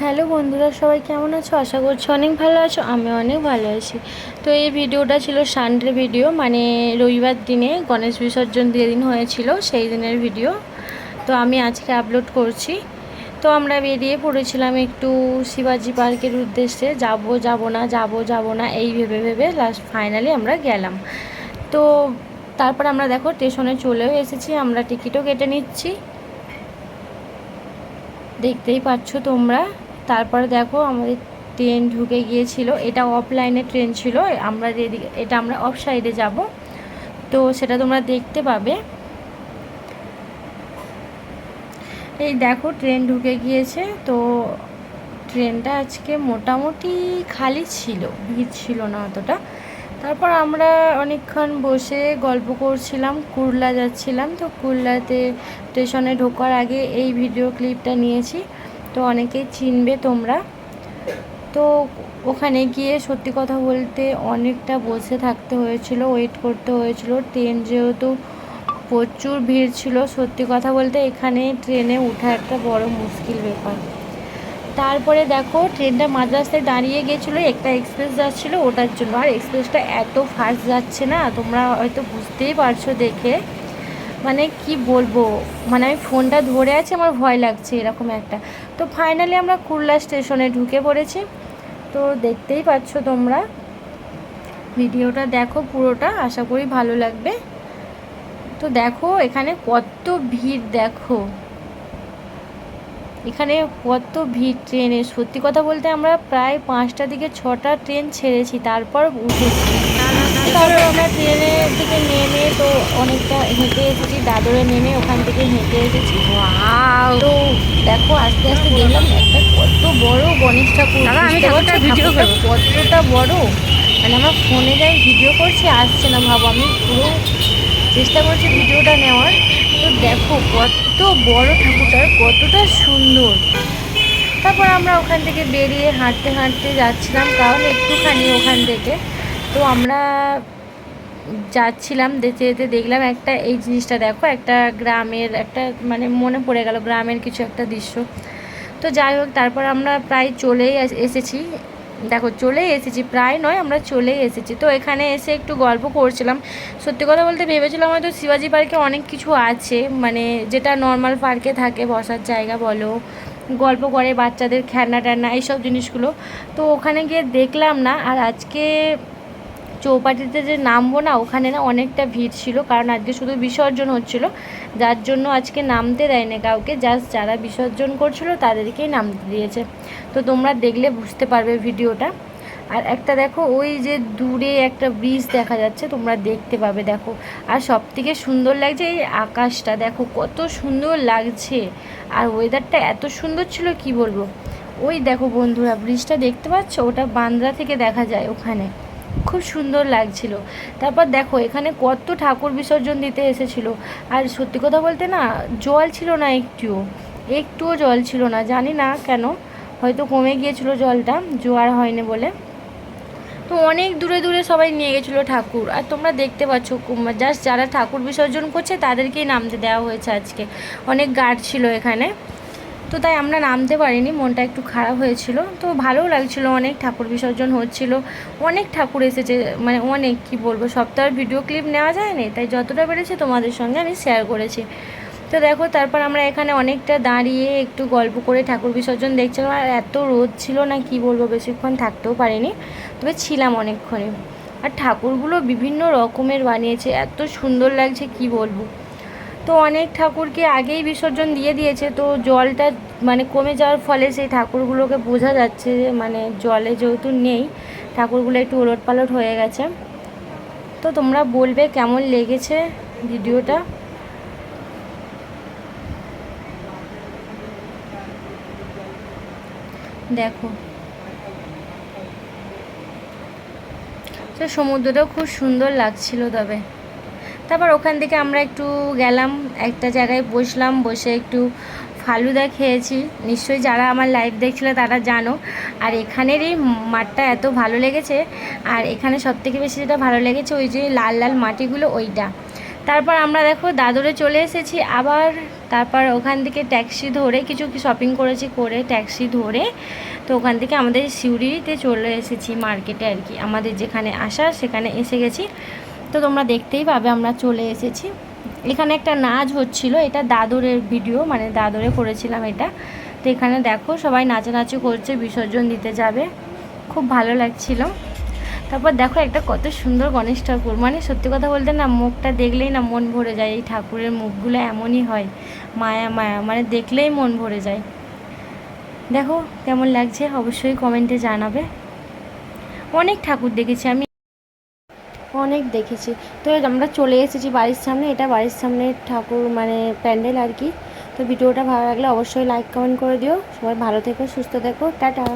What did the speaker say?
Hello বন্ধুরা, সবাই কেমন আছো? আশা করছি অনেক ভালো আছো, আমি অনেক ভালো আছি। তো এই ভিডিওটা ছিল সানডে ভিডিও মানে রবিবার দিনে গণেশ বিসর্জন যেদিন হয়েছিল সেই দিনের ভিডিও। তো আমি আজকে আপলোড করছি। তো আমরা বেরিয়ে পড়েছিলাম একটু শিবাজি পার্কের উদ্দেশ্যে, যাব যাব না, যাব যাব না, এই ভেবে ভেবে লাস্ট ফাইনালি আমরা গেলাম। তো তারপর আমরা দেখো স্টেশনে চলেও এসেছি, আমরা টিকিটও কেটে নিচ্ছি। দেখতেই পাচ্ছ তোমরা। তারপরে দেখো আমাদের ট্রেন ঢুকে গিয়েছিল। এটা অফলাইনে ট্রেন ছিল। আমরা এটা আমরা অফ সাইডে যাব। তো সেটা তোমরা দেখতে পাবে। এই দেখো ট্রেন ঢুকে গিয়েছে। তো ট্রেনটা আজকে মোটামুটি খালি ছিল। ভিড় ছিল না অতটা। তারপর আমরা অনেকক্ষণ বসে গল্প করছিলাম। কুরলা যাচ্ছিলাম। তো কুরলাতে স্টেশনে ঢোকার আগে এই ভিডিও ক্লিপটা নিয়েছি। তো অনেকেই চিনবে তোমরা। তো ওখানে গিয়ে সত্যি কথা বলতে অনেকটা বসে থাকতে হয়েছিল ওয়েট করতে হয়েছিল। ট্রেন যেহেতু প্রচুর ভিড় ছিল, সত্যি কথা বলতে এখানে ট্রেনে ওঠা একটা বড় মুশকিল ব্যাপার। তারপরে দেখো ট্রেনটা মাঝ রাস্তায় দাঁড়িয়ে গেছিল, একটা এক্সপ্রেস যাচ্ছিল ওটার জন্য। আর এক্সপ্রেসটা এত ফাস্ট যাচ্ছে না, তোমরা হয়তো বুঝতেই পারছ দেখে। মানে কি বলব? মানে আমি ফোনটা ধরে আছি, আমার ভয় লাগছে এরকম একটা। তো ফাইনালি আমরা কুরলা স্টেশনে ঢুকে পড়েছি। তো দেখতেই পাচ্ছ তোমরা। ভিডিওটা দেখো পুরোটা, আশা করি ভালো লাগবে। তো দেখো এখানে কত ভিড়, দেখো। এখানে কত ভিড় ট্রেনে সত্যি কথা বলতে আমরা প্রায় পাঁচটা দিকে ছটা ট্রেন ছেড়েছি তারপর উঠেছি। তারপর আমরা ট্রেনে থেকে নেমে তো অনেকটা হেঁটে এসেছি দাদরে নেমে ওখান থেকে হেঁটে এসেছি। তো দেখো আস্তে আস্তে দেখলাম একটা কত বড় গণেশ ঠাকুর। ভিডিও কতটা বড়? মানে আমার ফোনে যাই ভিডিও করছি আসছে না ভাবো আমি পুরো চেষ্টা করছি ভিডিওটা নেওয়ার। দেখো কত বড় ঠাকুরটা, কতটা সুন্দর। তারপর আমরা ওখান থেকে বেরিয়ে হাঁটতে হাঁটতে যাচ্ছিলাম, কারণ একটুখানি ওখান থেকে। তো আমরা যাচ্ছিলাম, যেতে যেতে দেখলাম একটা, এই জিনিসটা দেখো, একটা গ্রামের, একটা মানে মনে পড়ে গেল, গ্রামের কিছু একটা দৃশ্য। তো যাই হোক, তারপর আমরা প্রায় চলেই এসেছি। দেখো, চলে এসেছি, প্রায় নয়, আমরা চলে এসেছি। তো এখানে এসে একটু গল্প করছিলাম। সত্যি কথা বলতে ভেবেছিলাম হয়তো শিবাজি পার্কে অনেক কিছু আছে মানে যেটা নর্মাল পার্কে থাকে, বসার জায়গা বলো, গল্প করে বাচ্চাদের খেলনা টেলনা এইসব জিনিসগুলো। তো ওখানে গিয়ে দেখলাম না, আর আজকে চৌপাটিতে যে নামবো না, ওখানে না অনেকটা ভিড় ছিল, কারণ আজকে শুধু বিসর্জন হচ্ছিল। যার জন্য আজকে নামতে দেয়নি কাউকে জাস্ট যারা বিসর্জন করছিল তাদেরকেই নামতে দিয়েছে। তো তোমরা দেখলে বুঝতে পারবে ভিডিওটা। আর একটা দেখো, ওই যে দূরে একটা ব্রিজ দেখা যাচ্ছে, তোমরা দেখতে পাবে, দেখো। আর সব থেকে সুন্দর লাগছে এই আকাশটা, দেখো কত সুন্দর লাগছে। আর ওয়েদারটা এত সুন্দর ছিল, কি বলব? ওই দেখো বন্ধুরা ব্রিজটা দেখতে পাচ্ছ? ওটা বান্দ্রা থেকে দেখা যায় ওখানে। খুব সুন্দর লাগছিল। তারপর দেখো, এখানে কত ঠাকুর বিসর্জন দিতে এসেছিল। আর সত্যি কথা বলতে না, জল ছিল না একটুও। একটুও জল ছিল না, জানি না কেন। হয়তো কমে গিয়েছিল জলটা, জোয়ার হয়নি বলে। তো অনেক দূরে দূরে সবাই নিয়ে গেছিল ঠাকুর। আর তোমরা দেখতে পাচ্ছ জাস্ট যারা ঠাকুর বিসর্জন করছে, তাদেরকেই নামতে দেওয়া হয়েছে আজকে। অনেক গার্ড ছিল এখানে। তো তাই আমরা নামতে পারিনি, মনটা একটু খারাপ হয়েছিল। তো ভালোও লাগছিল, অনেক ঠাকুর বিসর্জন হচ্ছিল। অনেক ঠাকুর এসেছে মানে অনেক, কি বলব আর ভিডিও ক্লিপ নেওয়া যায়নি, তাই যতটা পেরেছে তোমাদের সঙ্গে আমি শেয়ার করেছি। তো দেখো, তারপর আমরা এখানে অনেকটা দাঁড়িয়ে একটু গল্প করে ঠাকুর বিসর্জন দেখছিলাম, আর এত রোদ ছিল না, কি বলব, বেশিক্ষণ থাকতেও পারিনি। তবে ছিলাম অনেকক্ষণে। আর ঠাকুরগুলো বিভিন্ন রকমের বানিয়েছে, এত সুন্দর লাগছে, কি বলব। তো অনেক ঠাকুরকে আগেই বিসর্জন দিয়ে দিয়েছে, তো জলটা মানে কমে যাওয়ার ফলে সেই ঠাকুরগুলোকে বোঝা যাচ্ছে যে মানে জলে যেহেতু নেই, ঠাকুরগুলো একটু ওলট পালট হয়ে গেছে। তো তোমরা বলবে কেমন লেগেছে ভিডিওটা? দেখো। তো সমুদ্রটাও খুব সুন্দর লাগছিল তবে। তারপর ওখান থেকে আমরা একটু গেলাম, একটা জায়গায় বসলাম, বসে একটু ফালুদা খেয়েছি। নিশ্চয়ই যারা আমার লাইভ দেখছিল তারা জানো। আর এখানের এই মাঠটা এত ভালো লেগেছে, আর এখানে সবথেকে বেশি যেটা ভালো লেগেছে ওই যে লাল লাল মাটিগুলো ওইটা। তারপর আমরা দেখো দাদরে চলে এসেছি, আবার তারপর ওখান থেকে ট্যাক্সি ধরে কিছু শপিং করেছি, করে ট্যাক্সি ধরে তো ওখান থেকে আমাদের সিউড়িতে চলে এসেছি মার্কেটে আর কি। আমাদের যেখানে আসা সেখানে এসে গেছি। তো তোমরা দেখতেই পাবে, আমরা চলে এসেছি। এখানে একটা নাচ হচ্ছিল, এটা দাদরের ভিডিও মানে দাদরে করেছিলাম এটা। তো এখানে দেখো, সবাই নাচানাচি করছে, বিসর্জন দিতে যাবে। খুব ভালো লাগছিল। তারপর দেখো একটা কত সুন্দর গণেশ ঠাকুর। মানে সত্যি কথা বলতে না, মুখটা দেখলেই না মন ভরে যায়, এই ঠাকুরের মুখগুলো এমনই হয়। মায়া মায়া মানে দেখলেই মন ভরে যায়। দেখো কেমন লাগছে, অবশ্যই কমেন্টে জানাবে। অনেক ঠাকুর দেখেছি আমি। অনেক দেখেছি। তো আমরা চলে এসেছি বাড়ির সামনে, এটা বাড়ির সামনে ঠাকুর মানে প্যান্ডেল আর কি। তো ভিডিওটা ভালো লাগলে অবশ্যই লাইক কমেন্ট করে দিও। সবাই ভালো থেকো, সুস্থ থেকো, টাটা।